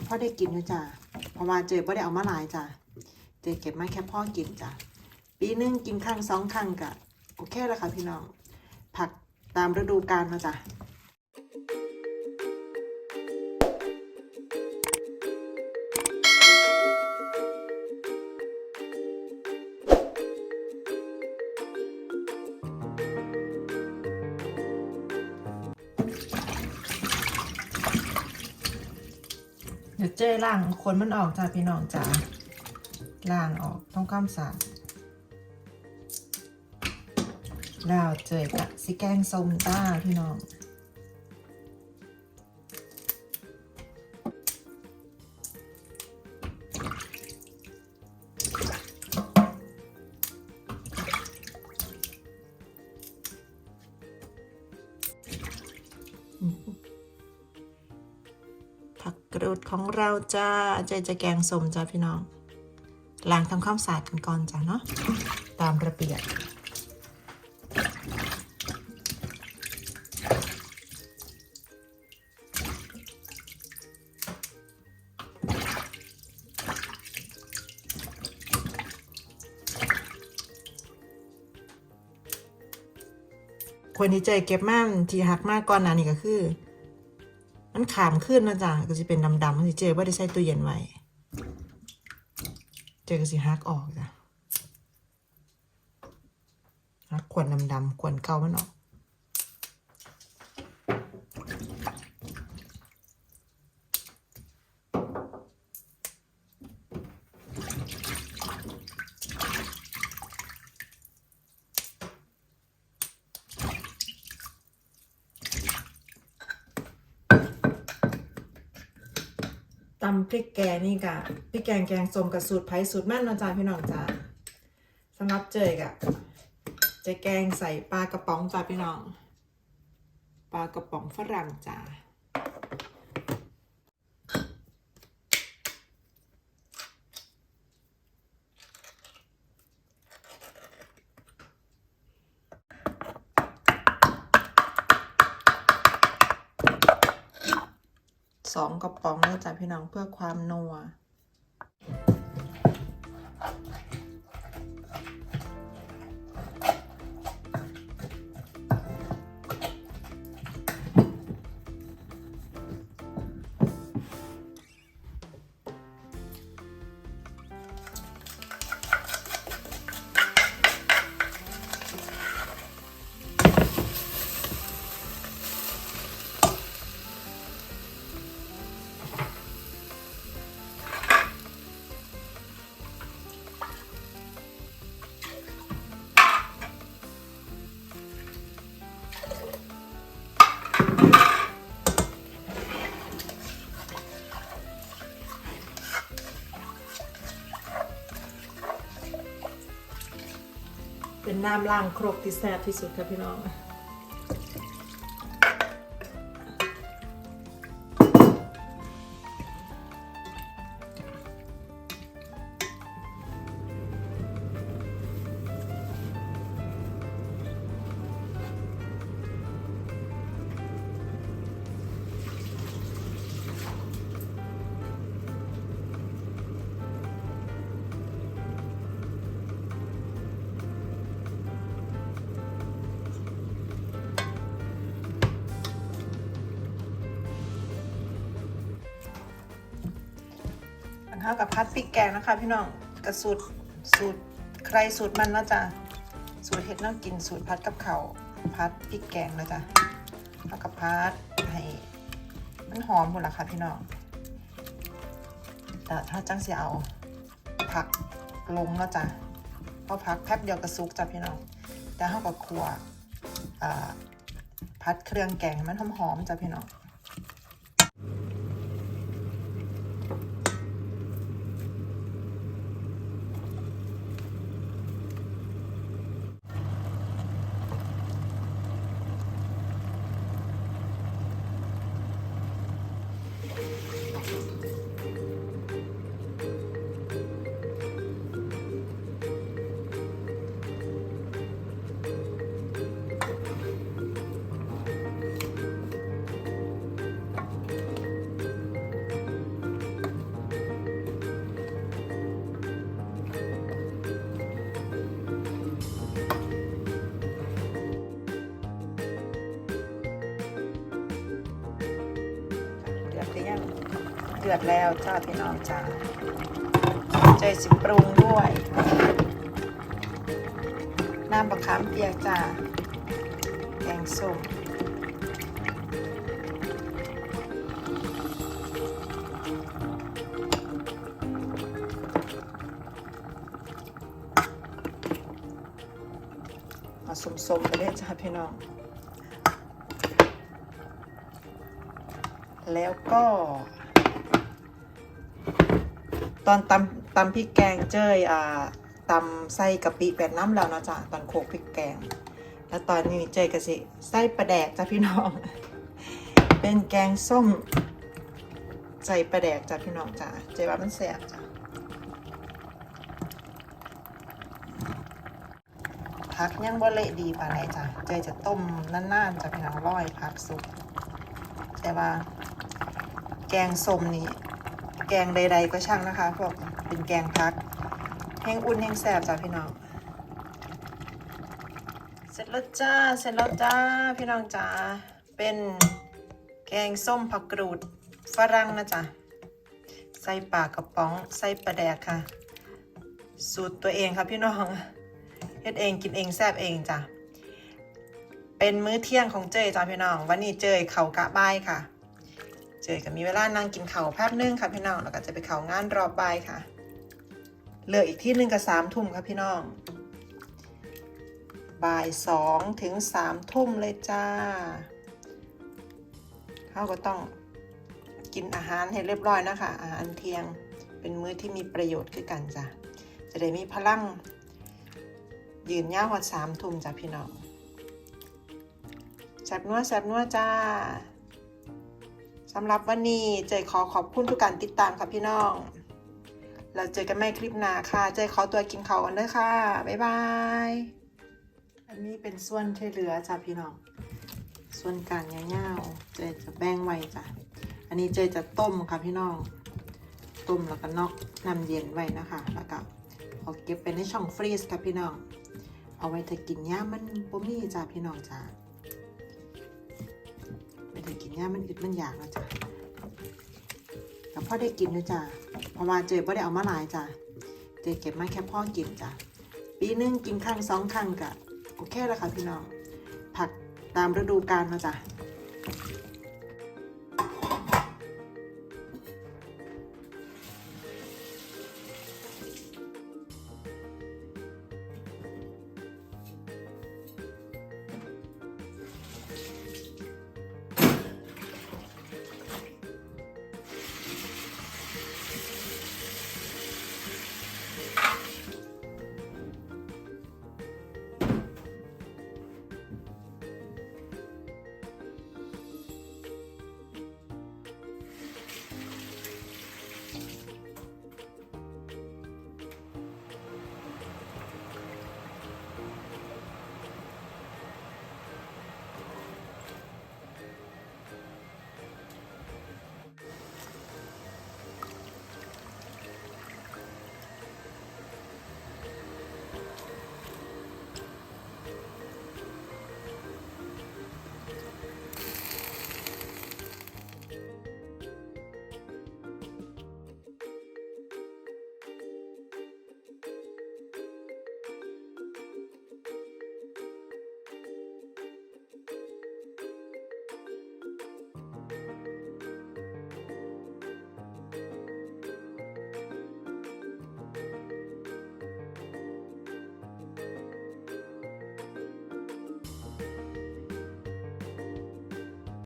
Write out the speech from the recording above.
กับพ่อได้กินอยู่จ้ะเพราะว่าเจอพ่ได้เอามาหลายจ้ะเจ๊เก็บมาแค่พ่อกินจ้ะปีหนึงกินครั้งสองครั้งกะโอเคแล้วค่ะพี่น้อง ผักตามฤดูกาลมาจ้ะ เดี๋ยวเจ้ล่างขนมันออกจ้าพี่น้องจ้าล่างออกต้องความสาดแล้วเจอกะสิแกงส้มต้าพี่น้อง ผักกรูดของเราจ้าเจจะแกงสมจ้าพี่น้องล้างทำความสะอาดกันก่อนจ้าเนาะตามระเบียบคนที่เจเก็บม่านที่หักมากก่อนน้านี้ก็คือ มันขามขึ้นนะจ๊ะก็จะเป็นดำๆที่เจว่าได้ใส่ตู้เย็นไว้ เจก็สิฮักออกจ้ะฮักขวดดำๆขวดเก่ามันออก ตำพริกแกงนี่กะพริกแกงแกงส้มกับสูตรไผ่สูตรแม่นเนาะจ้าพี่น้องจ้าสำหรับเจยกะจะแกงใส่ปลากระป๋องจ้าพี่น้อง ปลากระป๋องฝรั่งจ้า สองกระป๋องเลยจ้ะพี่น้องเพื่อความนัว เป็นน้ำล้างครกที่แซ่บที่สุดครับพี่น้อง เท่ากับพัดพริกแกงนะคะ พี่น้องกระสูตรสูตรใครสูตรมันนะจ้ะสูตรเห็ดเน่ากินสูตรพัดกับเขาพัดพริกแกงแล้วจ้ะเท่ากับพัดให้มันหอมหมดละค่ะพี่น้องแต่ถ้าจังสิเอาผักลงนะจ้ะเพราะพักแป๊บเดียวกระซุกจ้ะพี่น้อง แต่เท่ากับครัวพัดเครื่องแกงมันหอมๆจ้ะพี่น้อง ดือดแล้วจ้าพี่น้องจ้าใจสิปรุงด้วย น้ำมะขามเปียกจ้าแกงส้มมาสมๆไปเลยจ้าพี่น้อง แล้วก็ ตอนตำตำพริกแกงเจ้ยอ่าตำใส่กะปิแบบน้ำแล้วนะจ๊ะตอนโขกพริกแกง แล้วตอนนี้เจ้ยกะสิใส่ปลาแดกจ้ะพี่น้อง เป็นแกงส้มใส่ปลาแดกจ้ะพี่น้องจ้ะเจ้ยว่ามันแสบจ้ะผักยังบ่เละดีปานใดจ้ะเจจะต้มนานๆจ้ะพี่น้องร้อยผักสุกแต่ว่า แกงส้มนี่ แกงใด ๆ ก็ช่างนะคะพวกเป็นแกงพัก แห้งอุ่นแห้งแสบจ้ะพี่น้อง เสร็จแล้วจ้า เสร็จแล้วจ้า พี่น้องจ้า เป็นแกงส้มผักกรูดฝรั่งนะจ๊ะ ใส่ปากกระป๋อง ใส่ปลาแดกค่ะ สูตรตัวเองค่ะพี่น้องเฮ็ดเองกินเองแซบเองจ้ะ เป็นมื้อเที่ยงของเจยจ้าพี่น้อง วันนี้เจยเขากะบายค่ะ เจยก็มีเวลานั่งกินเขาวแป๊บนึงค่ะพี่น้องแล้วก็จะไปเขางานรอบบ่ายค่ะเหลืออีกที่หนึ่งกับสามทุ่มค่ะพี่น้องบ่ายสองถึงสามทุ่มเลยจ้าเขาก็ต้องกินอาหารให้เรียบร้อยนะคะ อาหารเที่ยงเป็นมื้อที่มีประโยชน์คือกันจ้ะจะได้มีพลัง ยืนยาวกว่าสามทุ่มจ้ะพี่น้องแซบนัวแซบนัวจ้า สำหรับวันนี้เจขอขอบคุณทุกการติดตามค่ะพี่น้อง เราเจอกันใหม่คลิปหน้าค่ะ เจขอตัวกินข้าวกันเด้อค่ะ บ๊ายบาย อันนี้เป็นส่วนที่เหลือจ้ะพี่น้อง ส่วนกลางยาๆเจจะแบ่งไว้จ้ะ อันนี้เจจะต้มค่ะพี่น้อง ต้มแล้วก็นอกน้ำเย็นไว้นะคะ แล้วก็เอาเก็บไปในช่องฟรีซค่ะพี่น้อง เอาไว้ถ้ากินย่ามันบ่มีจ้ะพี่น้องจ้า ไม่กินง่ายมันอึดมันอยากนะจ๊ะแต่พ่อได้กินนะจ๊ะเพราะว่าเจพ่อได้เอามาหลายจ้ะเจเก็บมาแค่พ่อกินจ้ะปีหนึงกินครั้งสองครั้งกะโอเคแล้วค่ะพี่น้องผักตามฤดูกาลนะจ๊ะ